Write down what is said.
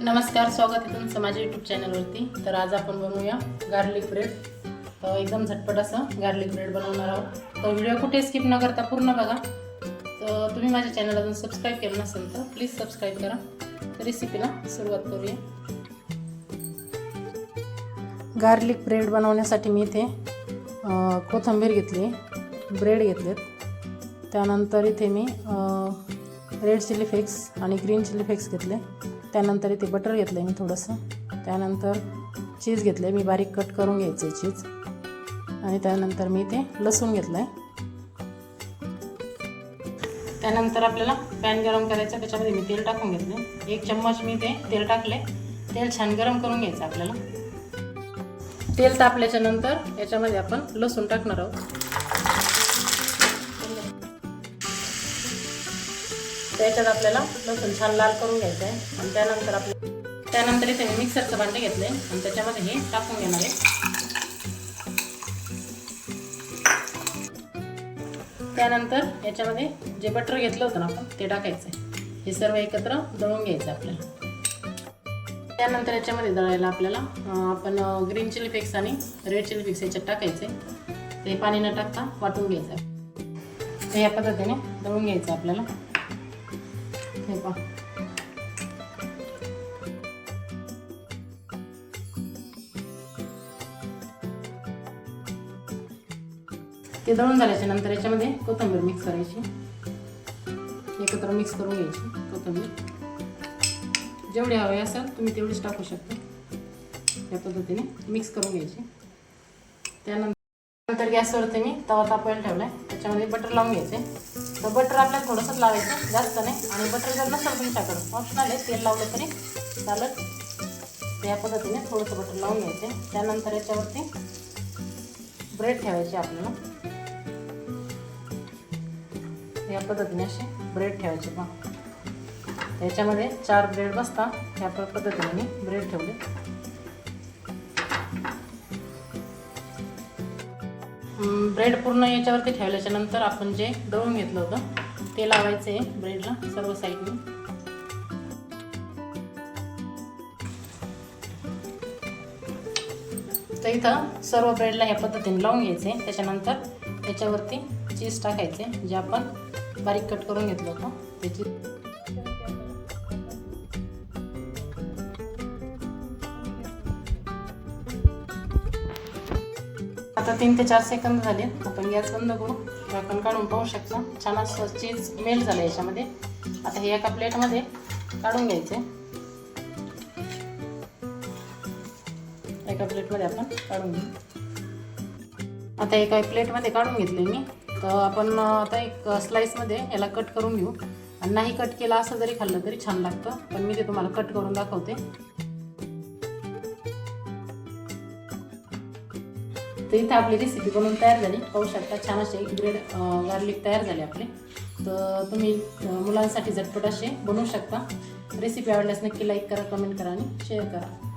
नमस्कार स्वागत आहे तुमचं माझ्या यूट्यूब चॅनलवरती तर आज आपण बनवूया गार्लिक ब्रेड तर एकदम झटपट असं गार्लिक ब्रेड बनवणार आहोत. तर व्हिडिओ कुठे स्किप न करता पूर्ण बघा. तर तुम्ही माझ्या चॅनल अजून सबस्क्राईब केलं नसेल तर प्लीज सबस्क्राईब करा. तर रेसिपीला सुरुवात करूया. गार्लिक ब्रेड बनवण्यासाठी मी इथे कोथंबीर कोथिंबीर घेतली ब्रेड घेतलेत. त्यानंतर इथे मी रेड चिली फ्लेक्स आणि ग्रीन चिली फ्लेक्स घेतले. त्यानंतर इथे बटर घेतलं मी थोडंसं. त्यानंतर चीज घेतलं मी बारीक कट करून घ्यायचं आहे चीज आणि त्यानंतर मी ते लसूण घेतलं आहे त्यानंतर आपल्याला पॅन गरम करायचं त्याच्यामध्ये मी तेल टाकून घेतलं एक चम्मच मी ते तेल टाकले तेल छान गरम करून घ्यायचं आपल्याला. तेल तापल्याच्या नंतर याच्यामध्ये आपण लसूण टाकणार आहोत. त्याच्यात आपल्याला लसूण छान लाल करून घ्यायचं आहे आणि त्यानंतर आपलं त्यानंतर इथे मी मिक्सरचं भांडे घेतलं आहे आणि त्याच्यामध्ये हे टाकून घेणार आहे. त्यानंतर याच्यामध्ये जे बटर घेतलं होतं ना आपण ते टाकायचं आहे हे सर्व एकत्र दळून घ्यायचं आपल्याला. त्यानंतर याच्यामध्ये दळायला आपल्याला आपण ग्रीन चिली फ्लेक्स आणि रेड चिली फ्लेक्स याच्यात टाकायचे ते पाणी न टाकता वाटून घ्यायचं. ते या पद्धतीने दळून घ्यायचं आपल्याला. हे ते दळून झाल्याच्यानंतर याच्यामध्ये कोथिंबीर मिक्स करायची. एकत्र मिक्स करून घ्यायची कोथंबीर. जेवढी हवी असेल तुम्ही तेवढीच टाकू शकता. या पद्धतीने मिक्स करून घ्यायची. त्यानंतर नंतर गॅसवरती मी तवा तापवायला ठेवला आहे त्याच्यामध्ये बटर लावून घ्यायचे. तर बटर आपल्याला थोडंसंच लावायचं जास्त नाही. आणि बटर जर नसेल तुमच्याकडं ऑप्शनल आहे तेल लावलं तरी चालत त्या या पद्धतीने थोडंसं बटर लावून घ्यायचे त्यानंतर याच्यावरती ब्रेड ठेवायचे आपल्याला. या पद्धतीने असे ब्रेड ठेवायचे पहा त्याच्यामध्ये चार ब्रेड बसता ह्या पद्धतीने मी ब्रेड ठेवले. ब्रेड पूर्ण याच्यावरती ठेवल्याच्या नंतर आपण जे दळून घेतलं होतं ते लावायचं आहे ब्रेडला सर्व साईडने तर इथं सर्व ब्रेडला ह्या पद्धतीने लावून घ्यायचे. त्याच्यानंतर याच्यावरती चीज टाकायचे जे आपण बारीक कट करून घेतलं होतं त्याची आता तीन ते चार सेकंद झाले. आपण गॅस बंद करू. झाकण काढून पाहू शकता. छान असं चीज मेल्ट झालं याच्यामध्ये. आता हे एका प्लेटमध्ये काढून घ्यायचे. एका प्लेटमध्ये आपण काढून घेऊ. आता एका प्लेटमध्ये काढून घेतले मी. तर आपण आता एक स्लाईसमध्ये याला कट करून घेऊ. आणि नाही कट केला असं जरी खाल्लं तरी छान लागतं. पण मी ते तुम्हाला कट करून दाखवते. तर इथं आपली रेसिपी बनवून तयार झाली. पाहू शकता छान असे ब्रेड गार्लिक तयार झाले आपले. तर तुम्ही मुलांसाठी झटपट असे बनवू शकता. रेसिपी आवडल्यास नक्की लाईक करा कमेंट करा आणि शेअर करा.